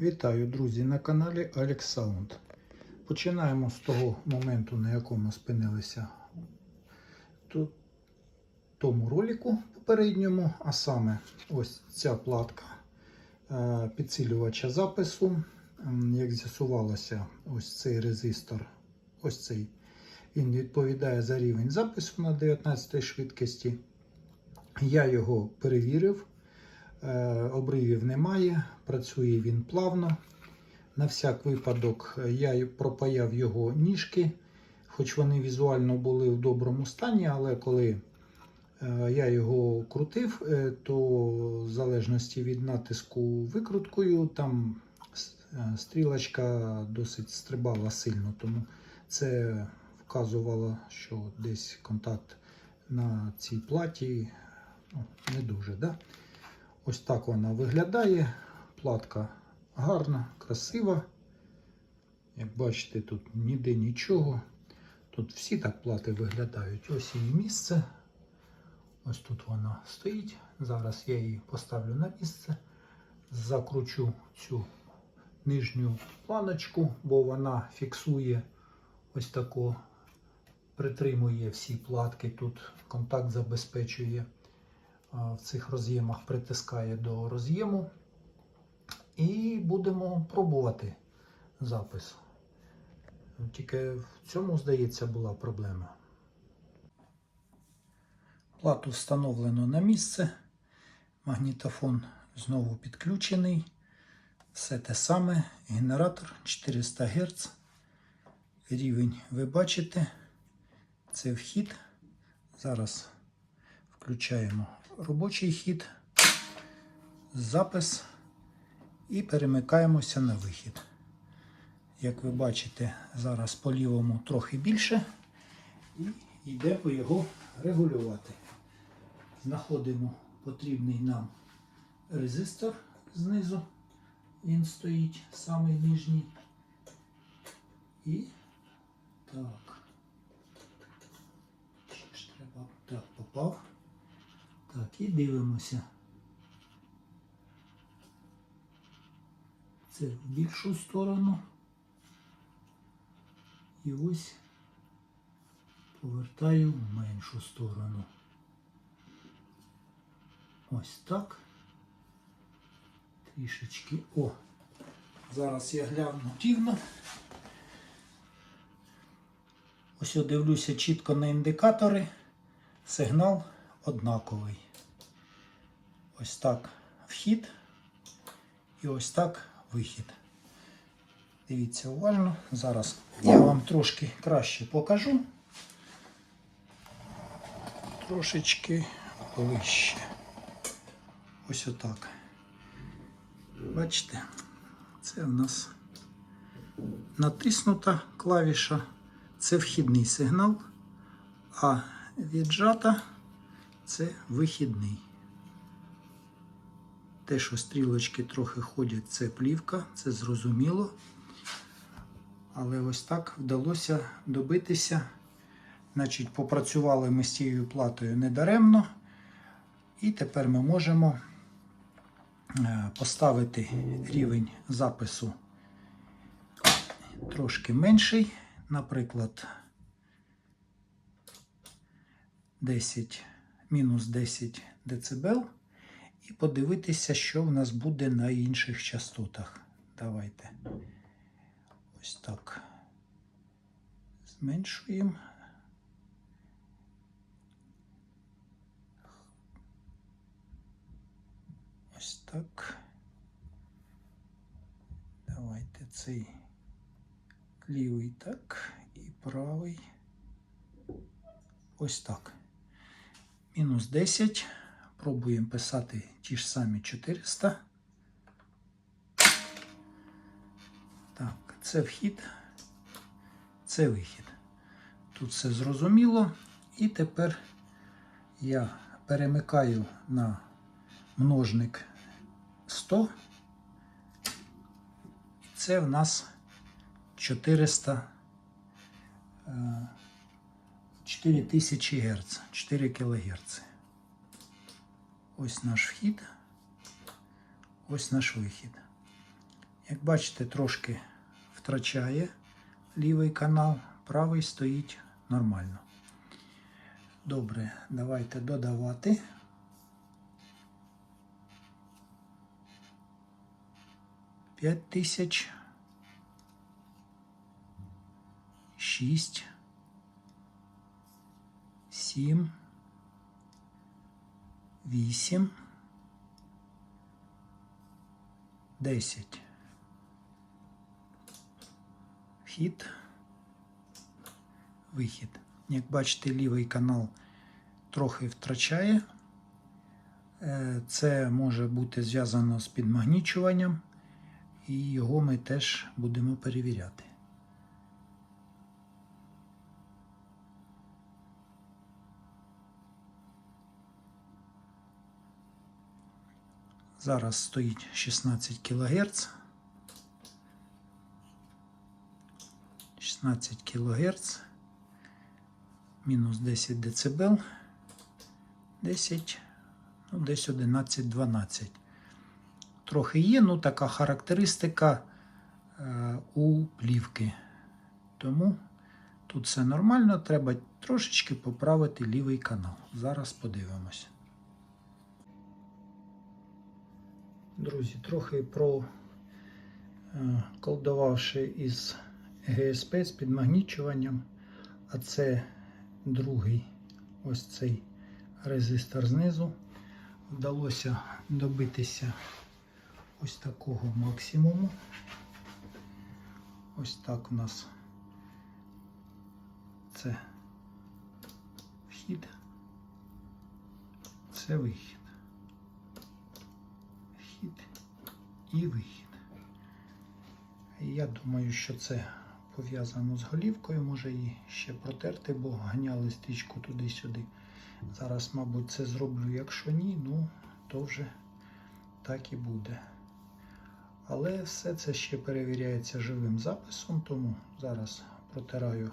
Вітаю, друзі, на каналі Alex. Починаємо з того моменту, на якому спинилися в тому ролику попередньому, а саме ось ця платка е, підсилювача запису. Як з'ясувалося, ось цей резистор, ось цей, він відповідає за рівень запису на 19 швидкості. Я його перевірив. Е, Обривів немає, працює він плавно. На всяк випадок е, я пропаяв його ніжки, хоч вони візуально були в доброму стані, але коли е, я його крутив, то в залежності від натиску викруткою, там стрілочка досить стрибала сильно, тому це вказувало, що десь контакт на цій платі ну, не дуже. Да? Ось так вона виглядає. Платка гарна, красива. Як бачите, тут ніде нічого. Тут всі так плати виглядають. Ось її місце. Ось тут вона стоїть. Зараз я її поставлю на місце. Закручу цю нижню планочку, бо вона фіксує ось тако, притримує всі платки. Тут контакт забезпечує в цих роз'ємах притискає до роз'єму. І будемо пробувати запис. Тільки в цьому, здається, була проблема. Плату встановлено на місце. Магнітофон знову підключений. Все те саме. Генератор 400 Гц. Рівень ви бачите. Це вхід. Зараз включаємо робочий хід, запис і перемикаємося на вихід. Як ви бачите, зараз по лівому трохи більше і йдемо його регулювати. Знаходимо потрібний нам резистор знизу. Він стоїть самий нижній. І так. Ще ж треба так попав. Так, і дивимося. Це в більшу сторону. І ось повертаю в меншу сторону. Ось так. Трішечки. О! Зараз я гляну рівно. Ось я дивлюся чітко на індикатори. Сигнал однаковий. Ось так вхід і ось так вихід. Дивіться уважно. Зараз я вам трошки краще покажу. Трошечки ближче. Ось отак. Бачите, це в нас натиснута клавіша, це вхідний сигнал, а віджата це вихідний. Те, що стрілочки трохи ходять, це плівка, це зрозуміло. Але ось так вдалося добитися. Значить, попрацювали ми з цією платою недаремно. І тепер ми можемо е, поставити рівень запису трошки менший, наприклад, 10, мінус 10 дБ і подивитися, що в нас буде на інших частотах. Давайте ось так зменшуємо. Ось так. Давайте цей лівий так і правий. Ось так. Мінус 10. Пробуємо писати ті ж самі 400. Так, це вхід, це вихід. Тут все зрозуміло. І тепер я перемикаю на множник 100. Це в нас 400 е, 4000 Гц, 4 кГц. Ось наш вхід, ось наш вихід. Як бачите, трошки втрачає лівий канал, правий стоїть нормально. Добре, давайте додавати. П'ять тисяч. Шість. Сім. Вісім. Десять. Вхід. Вихід. Як бачите, лівий канал трохи втрачає. Е, Це може бути зв'язано з підмагнічуванням, і його ми теж будемо перевіряти. Зараз стоїть 16 кГц. 16 кГц. Мінус 10 дБ. 10, ну, десь 11-12. Трохи є, ну така характеристика е, у плівки. Тому тут все нормально, треба трошечки поправити лівий канал. Зараз подивимось. Друзі, трохи про е, колдувавши із ГСП з підмагнічуванням, а це другий ось цей резистор знизу. Вдалося добитися ось такого максимуму. Ось так у нас це вхід, це вихід. Вхід і вихід. Я думаю, що це пов'язано з голівкою, може її ще протерти, бо ганяли стрічку туди-сюди. Зараз, мабуть, це зроблю. Якщо ні, ну то вже так і буде. Але все це ще перевіряється живим записом, тому зараз протираю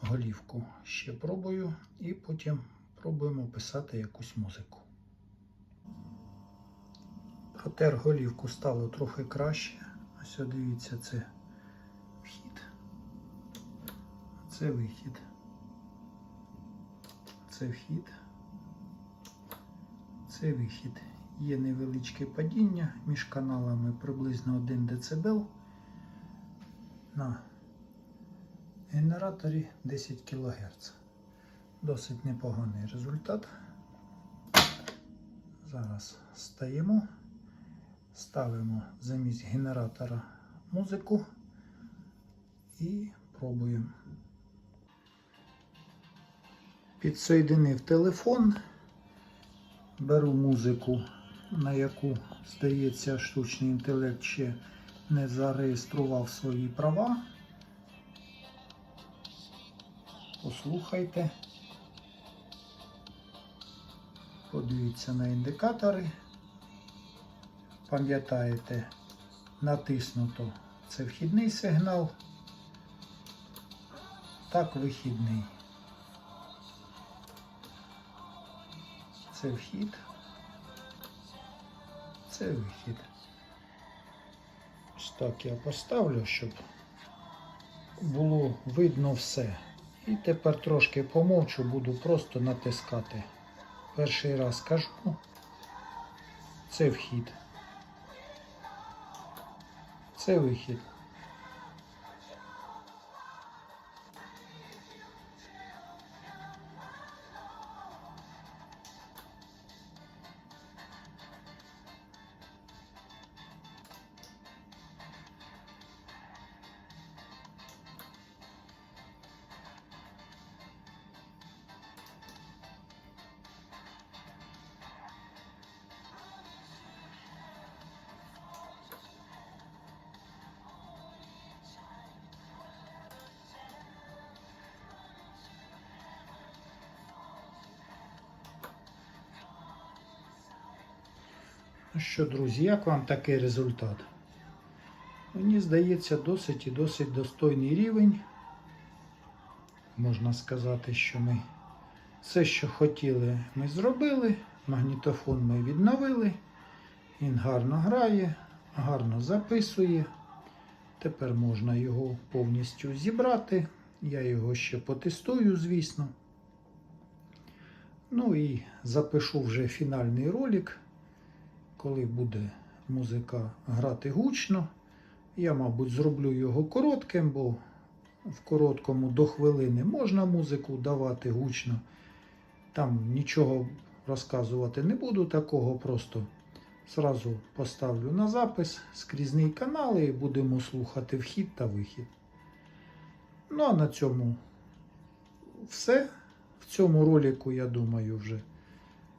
голівку, ще пробую, і потім пробуємо писати якусь музику. Протер голівку стало трохи краще. Ось дивіться, це вхід, це вихід. Це вхід, це вихід. Є невеличке падіння між каналами приблизно 1 дБ. На генераторі 10 кГц. Досить непоганий результат. Зараз стаємо, ставимо замість генератора музику і пробуємо. Підсоєдинив телефон, беру музику, на яку, здається, штучний інтелект ще не зареєстрував свої права. Послухайте. Подивіться на індикатори. Пам'ятаєте, натиснуто це вхідний сигнал, так вихідний. Це вхід, це вихід. Ось так я поставлю, щоб було видно все. І тепер трошки помовчу, буду просто натискати. Перший раз кажу, це вхід. Це вихід. Ну що, друзі, як вам такий результат? Мені здається, досить і досить достойний рівень. Можна сказати, що ми все, що хотіли, ми зробили. Магнітофон ми відновили. Він гарно грає, гарно записує. Тепер можна його повністю зібрати. Я його ще потестую, звісно. Ну і запишу вже фінальний ролик, коли буде музика грати гучно. Я, мабуть, зроблю його коротким, бо в короткому до хвилини можна музику давати гучно. Там нічого розказувати не буду такого, просто зразу поставлю на запис скрізний канал і будемо слухати вхід та вихід. Ну а на цьому все. В цьому ролику, я думаю, вже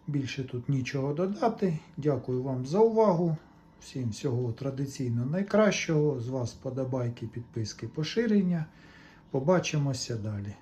більше тут нічого додати. Дякую вам за увагу. Всім всього традиційно найкращого. З вас подобайки, підписки, поширення. Побачимося далі.